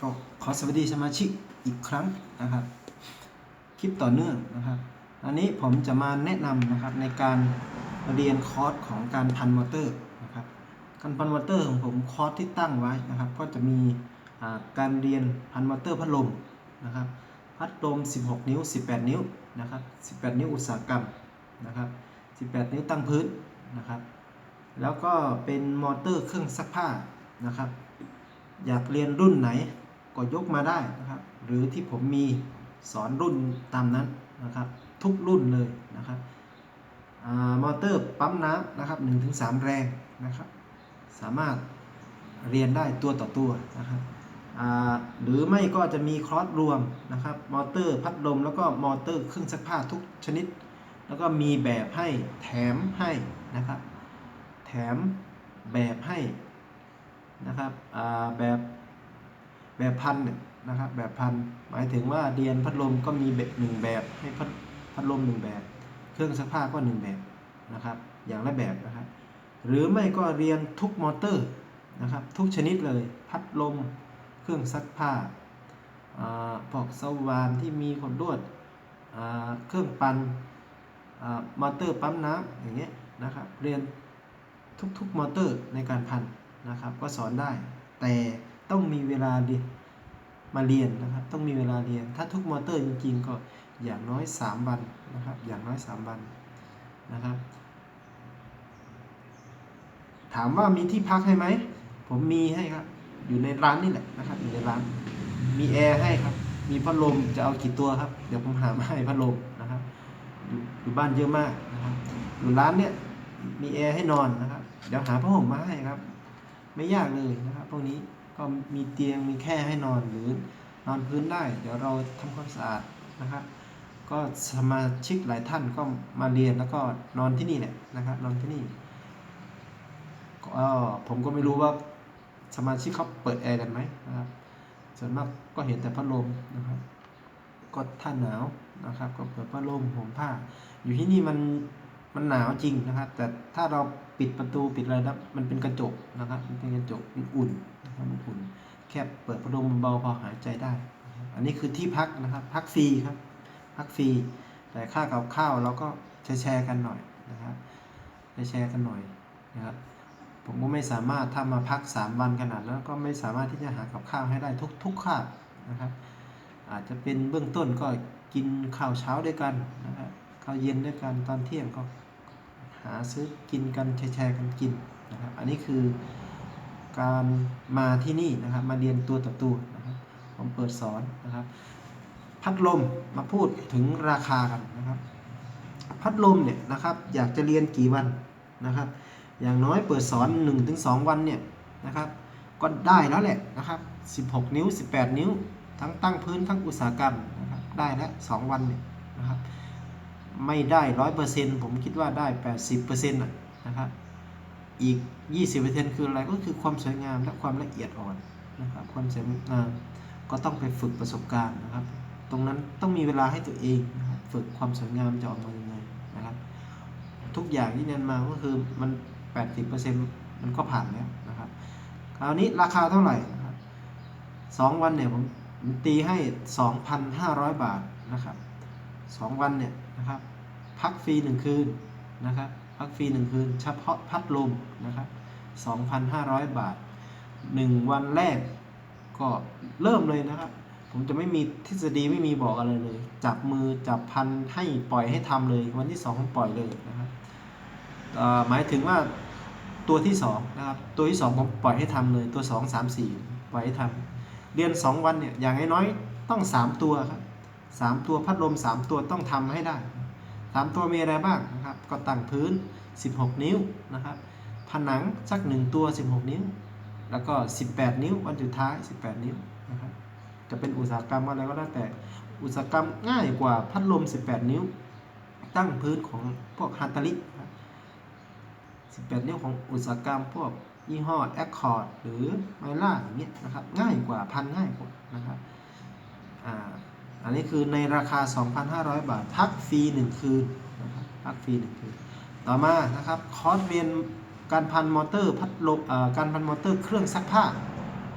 ก็ขอสวัสดีสมาชิกอีกครั้งนะครับ คลิปต่อเนื่องนะครับ อันนี้ผมจะมาแนะนำนะครับในการเรียนคอร์สของการพันมอเตอร์นะครับ การพันมอเตอร์ของผมคอร์สที่ตั้งไว้นะครับ ก็จะมีาการเรียนพันมอเตอร์พัดลมนะครับ พัดลม 16 นิ้ว 18 นิ้วนะครับ 18 นิ้วอุตสาหกรรมนะครับ 18 นิ้วตั้งพื้นนะครับ แล้วก็เป็นมอเตอร์เครื่องซักผ้านะครับ อยากเรียนรุ่นไหน ก็ยกมาได้นะครับ หรือที่ผมมีสอนรุ่นตามนั้นนะครับ ทุกรุ่นเลยนะครับอมอเตอร์ปั๊มน้ำนะครับ1-3 แรงนะครับ สามารถเรียนได้ตัวต่อตัวนะครับหรือไม่ก็จะมีคลอสรวมนะครับ มอเตอร์พัดลมแล้วก็มอเตอร์เครื่องซักผ้าทุกชนิด แล้วก็มีแบบให้แถมให้นะครับ แถมแบบให้นะครับแบบ แบบพันเนี่ยนะครับ แบบพันหมายถึงว่าเรียนพัดลมก็มีแบบหนึ่งแบบให้พัดพัดลมหนึ่งแบบ เครื่องซักผ้าก็หนึ่งแบบนะครับ อย่างละแบบนะครับ หรือไม่ก็เรียนทุกมอเตอร์นะครับ ทุกชนิดเลยพัดลมเครื่องซักผ้าอ่าพวกสว่านที่มีขนลวดเครื่องปั่นอ่ามอเตอร์ปั๊มน้ำอย่างเงี้ยนะครับ เรียนทุกๆมอเตอร์ในการพันนะครับ ก็สอนได้แต่ ต้องมีเวลาเรียนมาเรียนนะครับ ต้องมีเวลาเรียน ถ้าทุกมอเตอร์จริงๆก็อย่างน้อย 3 วันนะครับ อย่างน้อย 3 วันนะครับ ถามว่ามีที่พักให้ไหม ผมมีให้ครับ อยู่ในร้านนี่แหละนะครับ อยู่ในร้าน มีแอร์ให้ครับ มีพัดลมจะเอากี่ตัวครับ เดี๋ยวผมหามาให้พัดลมนะครับอยู่อยู่บ้านเยอะมากนะครับอยู่ร้านเนี่ยมีแอร์ให้นอนนะครับ เดี๋ยวหาผ้าห่มมาให้ครับ ไม่ยากเลยนะครับพวกนี้ ก็มีเตียงมีแค่ให้นอนหรือนอนพื้นได้ เดี๋ยวเราทำความสะอาดนะครับ ก็สมาชิกหลายท่านก็มาเรียนแล้วก็นอนที่นี่แหละนะครับ นอนที่นี่ก็ผมก็ไม่รู้ว่าสมาชิกเขาเปิดแอร์กันไหมนะครับ ส่วนมากก็เห็นแต่พัดลมนะครับ ก็ถ้านหนาวนะครับ ก็เปิดพัดลมห่มผ้า อยู่ที่นี่มัน มันหนาวจริงนะครับ แต่ถ้าเราปิดประตูปิดอะไรแล้วมันเป็นกระจกนะครับ มันเป็นกระจกมันอุ่นนะครับมันอุ่น แค่เปิดพัดลมเบาพอหายใจได้ อันนี้คือที่พักนะครับ พักฟรีครับ พักฟรี แต่ค่ากับข้าวเราก็แชร์กันหน่อยนะครับแชร์กันหน่อยนะครับผมก็ไม่สามารถถ้ามาพัก 3 วันขนาดนั้นก็ไม่สามารถที่จะหากับข้าวให้ได้ทุกทุกคาบนะครับ อาจจะเป็นเบื้องต้นก็กินข้าวเช้าด้วยกันนะครับ ข้าวเย็นด้วยกันตอนเที่ยงก็หาซื้อกินกันแชร์กันกินนะครับอันนี้คือการมาที่นี่นะครับมาเรียนตัวต่อตัวนะครับผมเปิดสอนนะครับ พัดลมมาพูดถึงราคากันนะครับ พัดลมเนี่ยนะครับอยากจะเรียนกี่วันนะครับ อย่างน้อยเปิดสอน 1-2 วันเนี่ยนะครับ ก็ได้แล้วแหละนะครับ 16 นิ้ว 18 นิ้ว ทั้งตั้งพื้นทั้งอุตสาหกรรมนะครับได้แล้ว2วันเนี่ยนะครับ ไม่ได้ร้อยเปอร์เซ็นต์ผมคิดว่าได้80เปอร์เซ็นต์นะครับอีก20%คืออะไรก็คือความสวยงามและความละเอียดอ่อนนะครับความสวยงามก็ต้องไปฝึกประสบการณ์นะครับ ตรงนั้นต้องมีเวลาให้ตัวเองนะครับฝึกความสวยงามจะออกมายังไงนะครับ ทุกอย่างที่เรียนมาก็คือมัน80%มันก็ผ่านแล้วนะครับ คราวนี้ราคาเท่าไหร่นะครับสองวันเนี่ยผมผมตีให้2,500บาทนะครับ สองวันเนี่ยนะครับพักฟรีหนึ่งคืนนะครับพักฟรีหนึ่งคืน เฉพาะพัดลมนะครับ2,500 บาท 1 วันแรกก็เริ่มเลยนะครับ ผมจะไม่มีทฤษฎีไม่มีบอกอะไรเลย จับมือจับพันให้ปล่อยให้ทำเลย วันที่สองผมปล่อยเลยนะครับหมายถึงว่าตัวที่สองนะครับตัวที่สองผมปล่อยให้ทำเลยตัวสองสามสี่ปล่อยให้ทำเรียนสองวันเนี่ยอย่างน้อยๆต้องสามตัวครับ สามตัวพัดลมสามตัวต้องทำให้ได้สามตัวมีอะไรบ้างนะครับ ก็ตั้งพื้น 16 นิ้วนะครับ ผนังสักหนึ่งตัว 16 นิ้ว แล้วก็ 18 นิ้ววันสุดท้าย 18 นิ้วนะครับจะเป็นอุตสาหกรรมอะไรก็แล้วแต่อุตสาหกรรมง่ายกว่าพัดลม 18 นิ้ว ตั้งพื้นของพวกฮาตาลิครับ18 นิ้วของอุตสาหกรรมพวกยี่ห้อแอคคอร์ดหรือไมล่าอย่างเงี้ยนะครับง่ายกว่าพันง่ายกว่านะครับอ่า อันนี้คือในราคา 2,500 บาท พักฟรี1คืนนะครับพักฟรี1คืน ต่อมานะครับคอร์สเรียนการพันมอเตอร์พัดลมอ่าการพันมอเตอร์เครื่องซักผ้า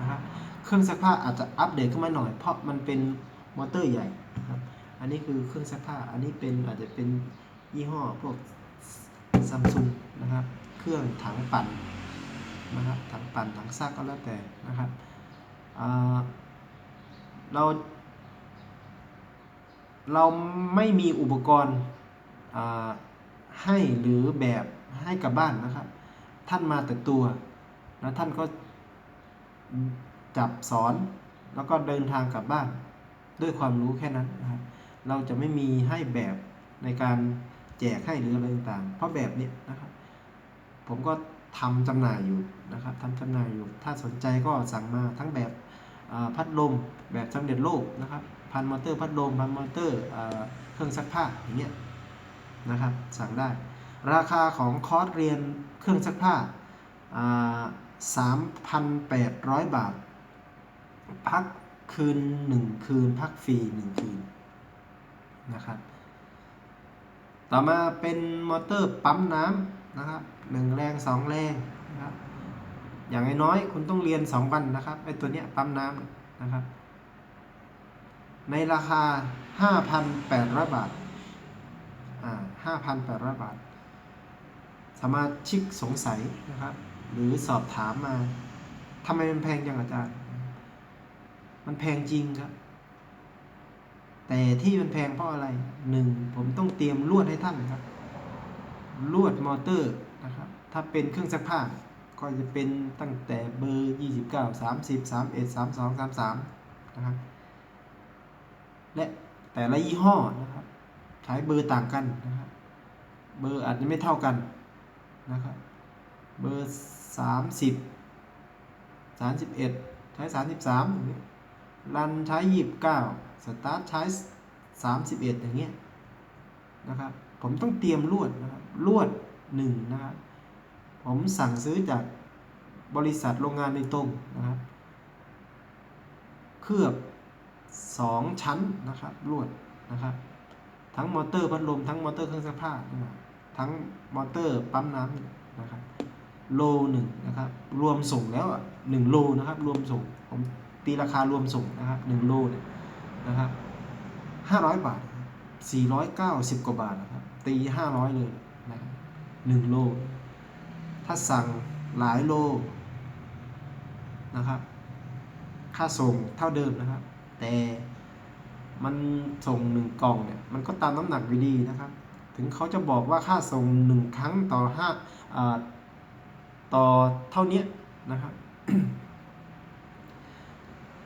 นะครับเครื่องซักผ้าอาจจะอัปเดตขึ้นมาหน่อย เพราะมันเป็นมอเตอร์ใหญ่นะครับอันนี้คือเครื่องซักผ้า อันนี้เป็นอาจจะเป็นยี่ห้อพวกซัมซุงนะครับ เครื่องถังปั่นนะครับถังปั่นถังซักก็แล้วแต่นะครับเรา เราไม่มีอุปกรณ์ให้หรือแบบให้กับบ้านนะครับ ท่านมาแต่ตัว แล้วท่านก็จับสอนแล้วก็เดินทางกลับบ้าน ด้วยความรู้แค่นั้นนะครับเราจะไม่มีให้แบบในการแจกให้หรืออะไรต่างๆ เพราะแบบเนี้ยนะครับ ผมก็ทำจำหน่ายอยู่นะครับทำจำหน่ายอยู่ ถ้าสนใจก็สั่งมาทั้งแบบพัดลม แบบสำเร็จรูปนะครับ พันมอเตอร์พัดลมพันมอเตอร์เครื่องซักผ้าอย่างเงี้ยนะครับสั่งได้ ราคาของคอร์สเรียนเครื่องซักผ้าสามพันแปดร้อยบาท พักคืนหนึ่งคืน พักฟรีหนึ่งคืนนะครับต่อมาเป็นมอเตอร์ปั๊มน้ำนะครับหนึ่งแรงสองแรงนะครับอย่างน้อยคุณต้องเรียนสองวันนะครับไอตัวเนี้ยปั๊มน้ำนะครับ ในราคา 5,800 บาท อ่า 5,800 บาท สมาชิกสงสัยนะครับ หรือสอบถามมาทำไมมันแพงจังอาจารย์ มันแพงจริงครับ แต่ที่มันแพงเพราะอะไรหนึ่งผมต้องเตรียมลวดให้ท่านครับ ลวดมอเตอร์นะครับ ถ้าเป็นเครื่องซักผ้าก็จะเป็นตั้งแต่เบอร์ 29 30 31 32 33 นะครับ และแต่ละยี่ห้อนะครับ ใช้เบอร์ต่างกันนะครับ เบอร์อาจจะไม่เท่ากันนะครับ เบอร์30 31ใช้33อย่างเงี้ยรันใช้29สตาร์ทใช้31อย่างเงี้ยนะครับ ผมต้องเตรียมลวดนะครับ ลวดหนึ่งนะครับ ผมสั่งซื้อจากบริษัทโรงงานในตรงนะครับ เคลือบ 2 ชั้นนะครับลวดนะครับ ทั้งมอเตอร์พัดลมทั้งมอเตอร์เครื่องซักผ้าทั้งมอเตอร์ปั๊มน้ำนะครับโลหนึ่งนะครับ รวมส่งแล้วอะหนึ่งโลนะครับ รวมส่งผมตีราคารวมส่งนะครับหนึ่งโลเนี่ยนะครับห้าร้อยบาทสี่ร้อยเก้าสิบกว่าบาทนะครับ ตีห้าร้อยเลยนะครับหนึ่งโล ถ้าสั่งหลายโลนะครับ ค่าส่งเท่าเดิมนะครับ แต่มันส่งหนึ่งกล่องเนี่ยมันก็ตามน้ำหนักอยู่ดีนะครับ ถึงเขาจะบอกว่าค่าส่งหนึ่งครั้งต่อห้าอ่าต่อเท่านี้นะครับ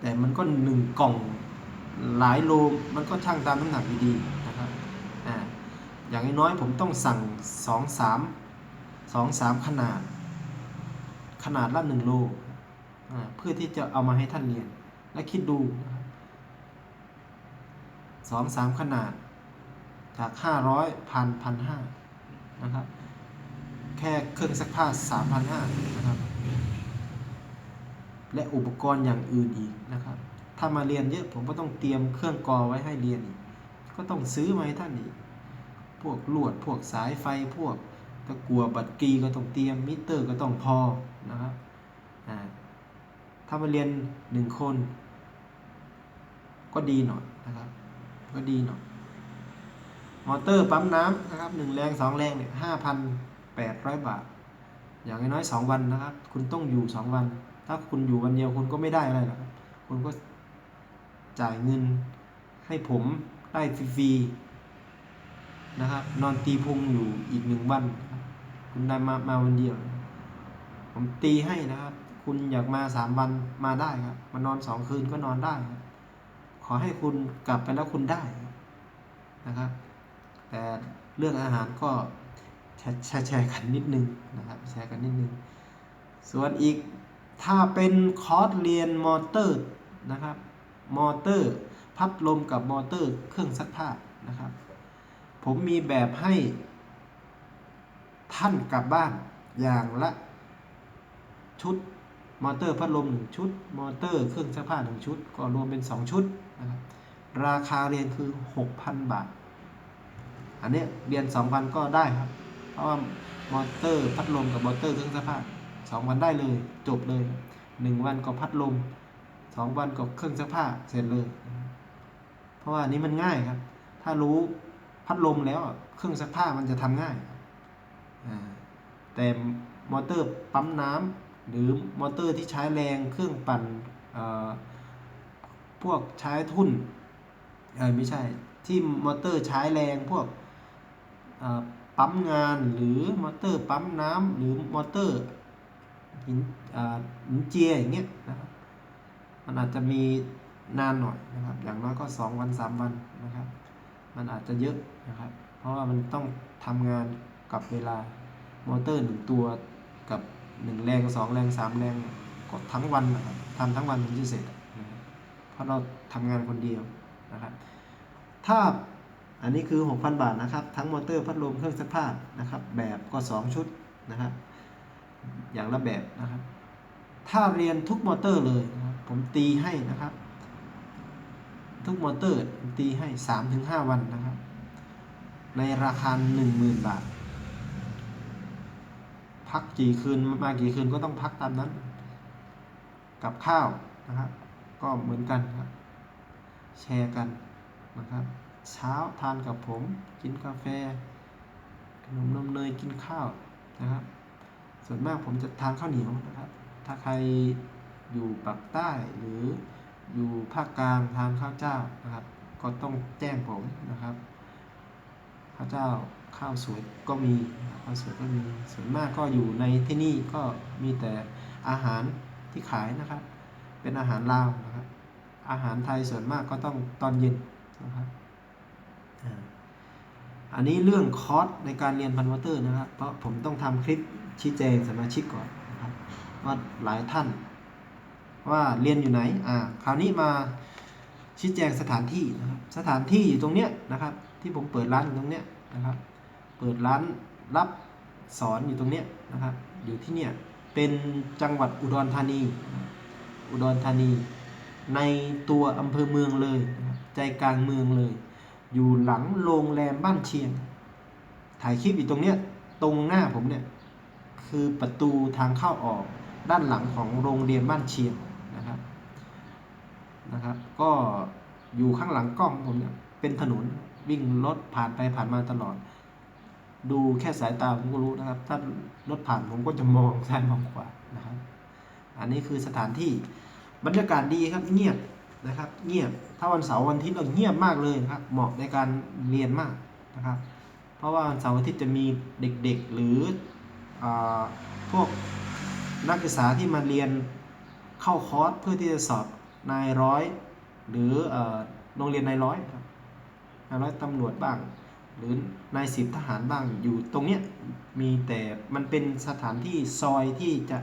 แต่มันก็หนึ่งกล่องหลายโลมันก็ช่างตามน้ำหนักอยู่ดีนะครับอ่าอย่างน้อยผมต้องสั่งสองสามสองสามขนาด ขนาดละหนึ่งโลอ่าเพื่อที่จะเอามาให้ท่านเรียนและคิดดูนะครับ สองสามขนาด จากห้าร้อยพันพันห้านะครับ แค่เครื่องซักผ้าสามพันห้านะครับ และอุปกรณ์อย่างอื่นอีกนะครับ ถ้ามาเรียนเยอะผมก็ต้องเตรียมเครื่องกรอไว้ให้เรียนอีก ก็ต้องซื้อมาให้ท่านอีก พวกลวดพวกสายไฟพวกตะกัวบัตรกีก็ต้องเตรียมมิเตอร์ก็ต้องพอนะครับถ้ามาเรียนหนึ่งคน ก็ดีหน่อยนะครับ ก็ดีหน่อยมอเตอร์ปั๊มน้ำนะครับหนึ่งแรงสองแรงเนี่ยห้าพันแปดร้อยบาท อย่างน้อยสองวันนะครับ คุณต้องอยู่สองวัน ถ้าคุณอยู่วันเดียวคุณก็ไม่ได้อะไรหรอกครับคุณก็จ่ายเงินให้ผมได้ฟรีๆนะครับ นอนตีพุงอยู่อีกหนึ่งวัน คุณได้มามาวันเดียว ผมตีให้นะครับ คุณอยากมาสามวันมาได้ครับมานอนสองคืนก็นอนได้ครับ ขอให้คุณกลับไปแล้วคุณได้นะครับ แต่เรื่องอาหารก็แชร์แชร์กันนิดนึงนะครับแชร์กันนิดนึง ส่วนอีกถ้าเป็นคอร์สเรียนมอเตอร์นะครับมอเตอร์พัดลมกับมอเตอร์เครื่องซักผ้านะครับ ผมมีแบบให้ท่านกลับบ้านอย่างละชุด มอเตอร์พัดลมหนึ่งชุด มอเตอร์เครื่องซักผ้าหนึ่งชุด ก็รวมเป็นสองชุดนะครับราคาเรียนคือ 6,000 บาท อันเนี้ยเรียนสองวันก็ได้ครับ เพราะว่ามอเตอร์พัดลมกับมอเตอร์เครื่องซักผ้าสองวันได้เลย จบเลยหนึ่งวันก็พัดลมสองวันก็เครื่องซักผ้าเสร็จเลย เพราะว่านี้มันง่ายครับ ถ้ารู้พัดลมแล้วเครื่องซักผ้ามันจะทำง่ายอ่าแต่มอเตอร์ปั๊มน้ำ หรือมอเตอร์ที่ใช้แรงเครื่องปั่นเอ่อพวกใช้ทุ่นเออไม่ใช่ที่มอเตอร์ใช้แรงพวกปั๊มงานหรือมอเตอร์ปั๊มน้ำหรือมอเตอร์หินหินเจียอย่างเงี้ยนะครับมันอาจจะมีนานหน่อยนะครับ อย่างน้อยก็สองวันสามวันนะครับ มันอาจจะเยอะนะครับ เพราะว่ามันต้องทำงานกับเวลามอเตอร์หนึ่งตัวกับ หนึ่งแรงสองแรงสามแรงก็ทั้งวันนะครับทำทั้งวันถึงจะเสร็จนะเพราะเราทำงานคนเดียวนะครับ ถ้าอันนี้คือ 6,000 บาทนะครับ ทั้งมอเตอร์พัดลมเครื่องซักผ้านะครับ แบบก็ 2 ชุดนะครับ อย่างละแบบนะครับ ถ้าเรียนทุกมอเตอร์เลยนะครับผมตีให้นะครับ ทุกมอเตอร์ตีให้ 3-5 วันนะครับ ในราคา 10,000 บาท พักกี่คืนมากี่คืนก็ต้องพักตามนั้น กับข้าวนะครับก็เหมือนกันครับ แชร์กันนะครับ เช้าทานกับผม กินกาแฟขนมนมเนยกินข้าวนะครับ ส่วนมากผมจะทานข้าวเหนียวนะครับ ถ้าใครอยู่ปากใต้หรืออยู่ภาคกลางทานข้าวเจ้านะครับ ก็ต้องแจ้งผมนะครับ ข้าวเจ้าข้าวสวยก็มีข้าวสวยก็มีส่วนมากก็อยู่ในที่นี่ก็มีแต่อาหารที่ขายนะครับ เป็นอาหารลาวนะครับ อาหารไทยส่วนมากก็ต้องตอนเย็นนะครับอันนี้เรื่องคอร์สในการเรียนพันวอเตอร์นะครับ เพราะผมต้องทำคลิปชี้แจงสมาชิกก่อนนะครับว่าหลายท่าน ว่าเรียนอยู่ไหนอ่าคราวนี้มาชี้แจงสถานที่นะครับ สถานที่อยู่ตรงเนี้ยนะครับ ที่ผมเปิดร้านอยู่ตรงเนี้ยนะครับ เปิดร้านรับสอนอยู่ตรงเนี้ยนะครับ อยู่ที่เนี่ยเป็นจังหวัดอุดรธานี อุดรธานี ในตัวอำเภอเมืองเลย ใจกลางเมืองเลย อยู่หลังโรงแรมบ้านเชียง ถ่ายคลิปอยู่ตรงเนี้ยตรงหน้าผมเนี่ยคือประตูทางเข้าออกด้านหลังของโรงเรียนบ้านเชียงนะครับนะครับ ก็ อยู่ข้างหลังกล้องผมเนี่ยเป็นถนนวิ่งรถผ่านไปผ่านมาตลอด ดูแค่สายตาผมก็รู้นะครับ ถ้ารถผ่านผมก็จะมองซ้ายมองขวานะครับ อันนี้คือสถานที่บรรยากาศดีครับเงียบนะครับ เงียบถ้าวันเสาร์วันอาทิตย์เราเงียบมากเลยครับ เหมาะในการเรียนมากนะครับ เพราะว่าวันเสาร์อาทิตย์จะมีเด็กๆหรืออพวกนักศึกษาที่มาเรียนเข้าคอร์สเพื่อที่จะสอบนายร้อย หรือโรงเรียนนายร้อยครับนายร้อยตำรวจบ้าง หรือนายสิบทหารบ้างอยู่ตรงเนี้ยมีแต่มันเป็นสถานที่ซอยที่จะ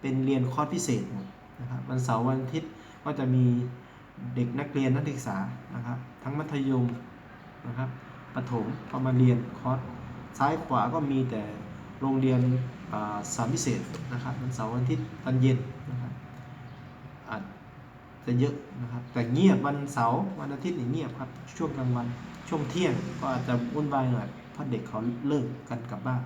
เป็นเรียนคอร์สพิเศษหมดนะครับวันเสาร์วันอาทิตย์ก็จะมีเด็กนักเรียนนักศึกษานะครับทั้งมัธยมนะครับประถมก็มาเรียนคอร์สซ้ายขวาก็มีแต่โรงเรียนอ่าสามพิเศษนะครับวันเสาร์วันอาทิตย์ตอนเย็นนะครับ จะเยอะนะครับ แต่เงียบวันเสาร์วันอาทิตย์นี่เงียบครับ ช่วงกลางวันช่วงเที่ยงก็อาจจะวุ่นวายหน่อยเพราะเด็กเขาเลิกกันกลับบ้าน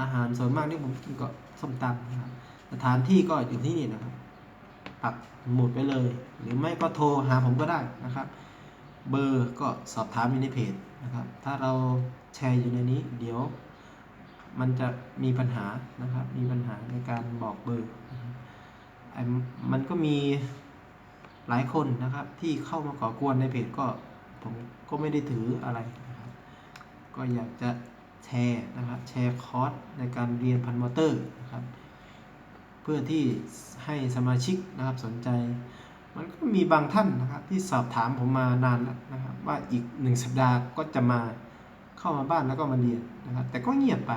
อาหารส่วนมากที่ผมกินก็ส้มตำนะครับสถานที่ก็อยู่ที่นี่นะครับปักหมุดไปเลย หรือไม่ก็โทรหาผมก็ได้นะครับ เบอร์ก็สอบถามอยู่ในเพจนะครับ ถ้าเราแชร์อยู่ในนี้ เดี๋ยวมันจะมีปัญหานะครับ มีปัญหาในการบอกเบอร์ มันก็มีหลายคนนะครับ ที่เข้ามาก่อกวนในเพจก็ผมก็ไม่ได้ถืออะไรนะครับ ก็อยากจะแชร์นะครับ แชร์คอร์สในการเรียนพันมอเตอร์นะครับ เพื่อที่ให้สมาชิกนะครับสนใจ มันก็มีบางท่านนะครับที่สอบถามผมมานานแล้วนะครับ ว่าอีกหนึ่งสัปดาห์ก็จะมาเข้ามาบ้านแล้วก็มาเรียนนะครับ แต่ก็เงียบไป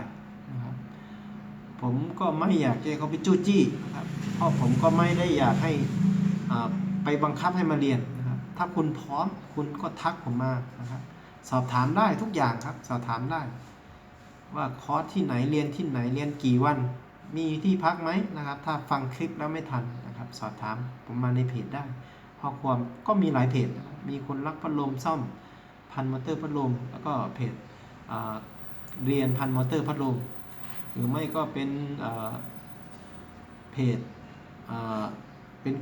ผมก็ไม่อยากให้เขาไปจู้จี้นะครับเพราะผมก็ไม่ได้อยากให้อ่าไปบังคับให้มาเรียนนะครับ ถ้าคุณพร้อมคุณก็ทักผมมานะครับ สอบถามได้ทุกอย่างครับสอบถามได้ ว่าคอร์สที่ไหนเรียนที่ไหนเรียนกี่วัน มีที่พักไหมนะครับ ถ้าฟังคลิปแล้วไม่ทันนะครับ สอบถามผมมาในเพจได้พอความก็มีหลายเพจนะมีคนรักพัดลมซ่อมพันมอเตอร์พัดลมแล้วก็เพจอ่าเรียนพันมอเตอร์พัดลม หรือไม่ก็เป็นเพจเป็น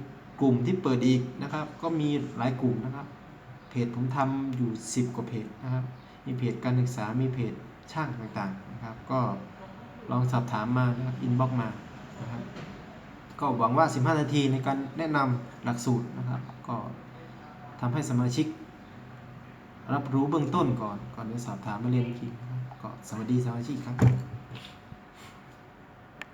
กลุ่มที่เปิดอีกนะครับ ก็มีหลายกลุ่มนะครับ เพจผมทำอยู่ 10 กว่าเพจนะครับ มีเพจการศึกษา มีเพจช่างต่างๆนะครับ ก็ลองสอบถามมานะครับอินบ็อกมานะครับ ก็หวังว่า 15 นาทีในการแนะนำหลักสูตรนะครับ ก็ทำให้สมาชิก รับรู้เบื้องต้นก่อน ก่อนจะสอบถามมาเรียนอีกทีนะครับก็สวัสดีสมาชิกครับ